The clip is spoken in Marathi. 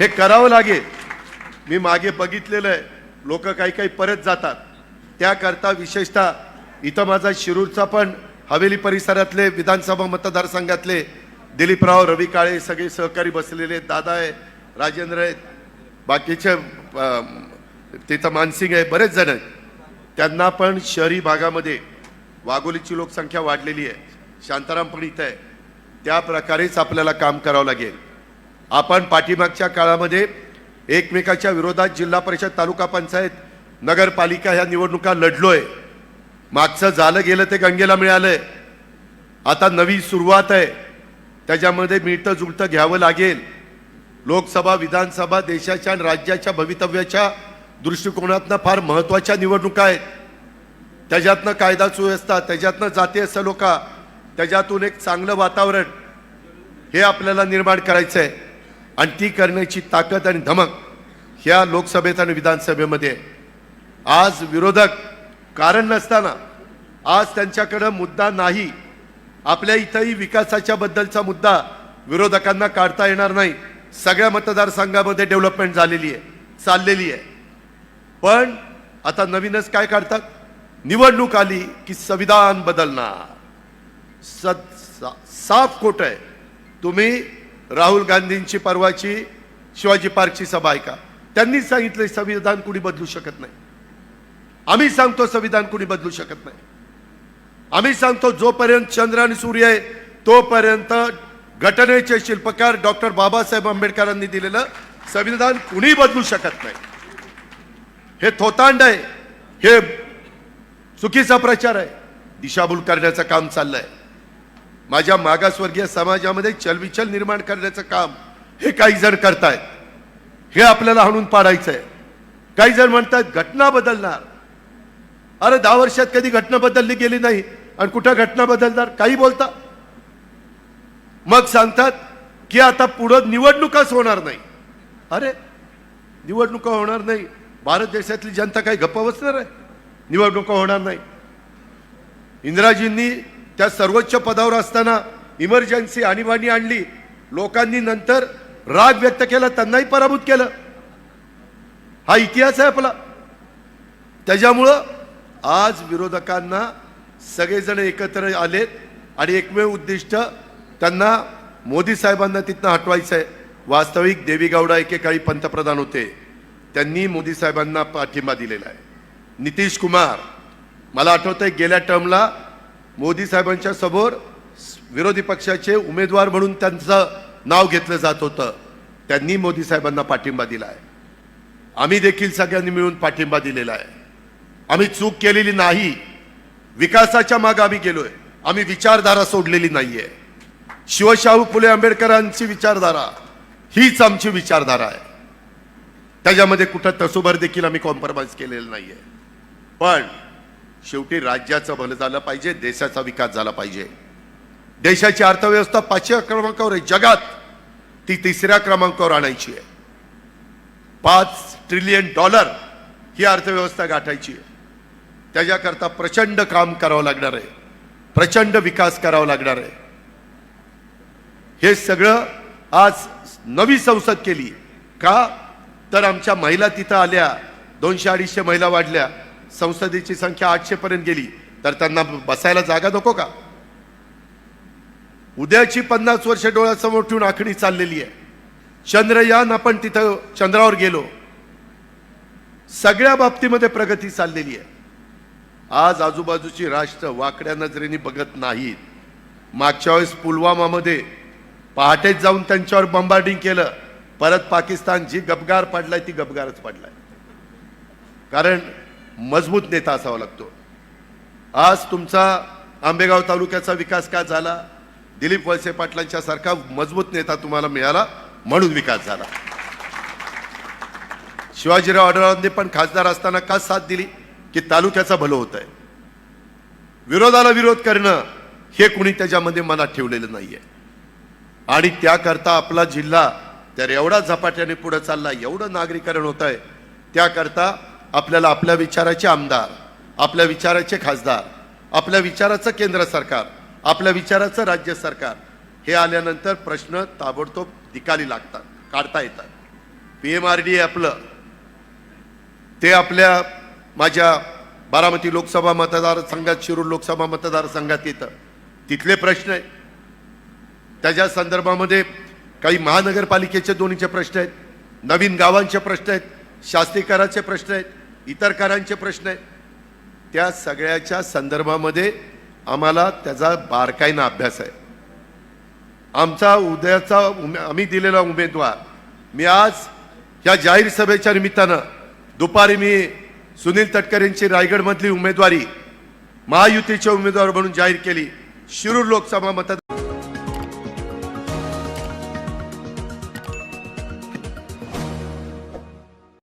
हे करावं लागेल. मी मागे बघितलेलं आहे. लोक काही काही परत जातात. त्याकरता विशेषतः इथं माझा शिरूरचा पण हवेली परिसरातले विधानसभा मतदारसंघातले दिलीपराव रवी काळे सगळे सहकारी बसलेले दादा आहे राजेंद्र आहेत बाकीचे तिथं मानसिंग आहे बरेच जण आहेत. त्यांना पण शहरी भागामध्ये वाघोलीची लोकसंख्या वाढलेली आहे. शांताराम पण इथं आहे. त्या प्रकारेच आपल्याला काम करावं लागेल. आपण पाठीमागच्या काळामध्ये एकमेकाच्या विरोधात जिल्हा परिषद तालुका पंचायत नगरपालिका ह्या निवडणुका लढलोय. मागचं झालं गेलं ते गंगेला मिळालंय. आता नवी सुरुवात आहे. त्याच्यामध्ये मिळतं जुळतं घ्यावं लागेल. लोकसभा विधानसभा देशाच्या आणि राज्याच्या भवितव्याच्या दृष्टिकोनातनं फार महत्त्वाच्या निवडणुका आहेत. त्याच्यातनं कायदा सुव्यवस्था त्याच्यातनं जातीय सलोखा त्याच्यातून एक चांगलं वातावरण हे आपल्याला निर्माण करायचं आहे आणि ती करण्याची ताकद आणि धमक ह्या लोकसभेत आणि विधानसभेमध्ये आज विरोधक कारण नसताना आज त्यांच्याकडं मुद्दा नाही. आपल्या इथंही विकासाच्या बद्दलचा मुद्दा विरोधकांना काढता येणार नाही. सगळ्या मतदारसंघामध्ये डेव्हलपमेंट झालेली आहे चाललेली आहे. पण आता नवीनच काय काढतात? निवडणूक आली की संविधान बदलणार. सद सा- साफ खोट आहे. तुम्ही राहुल गांधींची परवाची शिवाजी पार्कची सभा ऐका त्यांनी सांगितलं संविधान कुणी बदलू शकत नाही. आम्ही सांगतो संविधान कुणी बदलू शकत नाही. आम्ही सांगतो जोपर्यंत चंद्र आणि सूर्य आहे तोपर्यंत घटनेचे शिल्पकार डॉक्टर बाबासाहेब आंबेडकरांनी दिलेलं संविधान कुणी बदलू शकत नाही. हे थोतांड आहे. हे चुकीचा प्रचार आहे. दिशाभूल करण्याचं काम चाललंय. माझ्या मागासवर्गीय समाजामध्ये चलविचल निर्माण करण्याचं काम हे काही जण करतायत. हे आपल्याला हाणून पाडायचं आहे काही जण म्हणतात घटना बदलणार. अरे दहा वर्षात कधी घटना बदलली गेली नाही आणि कुठं घटना बदलणार? काही बोलता. मग सांगतात की आता पुढं निवडणुकाच होणार नाही. अरे निवडणुका होणार नाही. भारत देशातली जनता काही गप्प बसणार आहे? निवडणुका होणार नाही. इंदिराजींनी त्या सर्वोच्च पदावर असताना इमर्जन्सी आणीबाणी आणली. लोकांनी नंतर राग व्यक्त केला त्यांनाही पराभूत केलं. हा इतिहास आहे आपला. त्याच्यामुळं आज विरोधकांना सगळेजण एकत्र आलेत आणि एकमेव उद्दिष्ट त्यांना मोदी साहेबांना तिथनं हटवायचं आहे वास्तविक देवी गौडा एकेकाळी पंतप्रधान होते. त्यांनी मोदी साहेबांना पाठिंबा दिलेला आहे. नितीश कुमार मला आठवतंय गेल्या टर्मला मोदी साहेबांच्या समोर विरोधी पक्षाचे उमेदवार म्हणून त्यांचं नाव घेतलं जात होतं. त्यांनी मोदी साहेबांना पाठिंबा दिला आहे आम्ही देखील सगळ्यांनी मिळून पाठिंबा दिलेला आहे. आम्ही चूक केलेली नाही. विकासाच्या मागे आम्ही गेलोय. आम्ही विचारधारा सोडलेली नाहीये. शिवशाहू फुले आंबेडकरांची विचारधारा हीच आमची विचारधारा आहे. त्याच्यामध्ये कुठं तसोभर देखील आम्ही कॉम्प्रोमाइज केलेलं नाहीये. पण शेवटी राज्याचं भलं झालं पाहिजे देशाचा विकास झाला पाहिजे. देशाची अर्थव्यवस्था पाचव्या क्रमांकावर आहे जगात ती तिसऱ्या क्रमांकावर आणायची आहे. पाच ट्रिलियन डॉलर ही अर्थव्यवस्था गाठायची आहे. त्याच्याकरता प्रचंड काम करावं लागणार आहे. प्रचंड विकास करावा लागणार आहे. हे सगळं आज नवी संसद केली. का? तर आमच्या महिला तिथं आल्या दोनशे अडीचशे महिला वाढल्या. संसदेची संख्या आठशे पर्यंत गेली तर त्यांना बसायला जागा नको का? उद्याची पन्नास वर्ष डोळ्यासमोर ठेवून आखणी चाललेली आहे. चंद्रयान आपण तिथं चंद्रावर गेलो. सगळ्या बाबतीमध्ये प्रगती चाललेली आहे. आज आजूबाजूची राष्ट्र वाकड्या नजरेने बघत नाहीत. मागच्या वेळेस पुलवामामध्ये पहाटेच जाऊन त्यांच्यावर बंबार्डिंग केलं. परत पाकिस्तान जी गबगार पडलाय ती गबगारच पडलाय. कारण मजबूत नेता असावा लागतो. आज तुमचा आंबेगाव तालुक्याचा विकास का झाला? दिलीप वळसे पाटलांच्या सारखा मजबूत नेता तुम्हाला मिळाला म्हणून विकास झाला. शिवाजीराव आढळांनी पण खासदार असताना का साथ दिली? की तालुक्याचा भलं होत आहे. विरोधाला विरोध करणं हे कुणी त्याच्यामध्ये मनात ठेवलेलं नाहीये. आणि त्याकरता आपला जिल्हा तर एवढा झपाट्याने पुढे चालला एवढं नागरीकरण होत आहे त्याकरता आपल्याला आपल्या विचाराचे आमदार आपल्या विचाराचे खासदार आपल्या विचाराचं केंद्र सरकार आपल्या विचाराचं राज्य सरकार हे आल्यानंतर प्रश्न ताबडतोब निकाली लागतात काढता येतात. पी एम आर डी आपलं ते आपल्या माझ्या बारामती लोकसभा मतदारसंघात शिरूर लोकसभा मतदारसंघात येतं. तिथले प्रश्न आहेत. त्याच्या संदर्भामध्ये काही महानगरपालिकेचे दोन्हीचे प्रश्न आहेत नवीन गावांचे प्रश्न आहेत शास्त्रीकराचे प्रश्न आहेत इतरकारांचे प्रश्न आहेत. त्या सगळ्याच्या संदर्भामध्ये आम्हाला त्याचा बारकाईनं अभ्यास आहे. आमचा उद्याचा उमे आम्ही दिलेला उमेदवार मी आज या जाहीर सभेच्या निमित्तानं दुपारी मी सुनील तटकरेंची रायगडमधली उमेदवारी महायुतीचे उमेदवार म्हणून जाहीर केली. शिरूर लोकसभा मतदार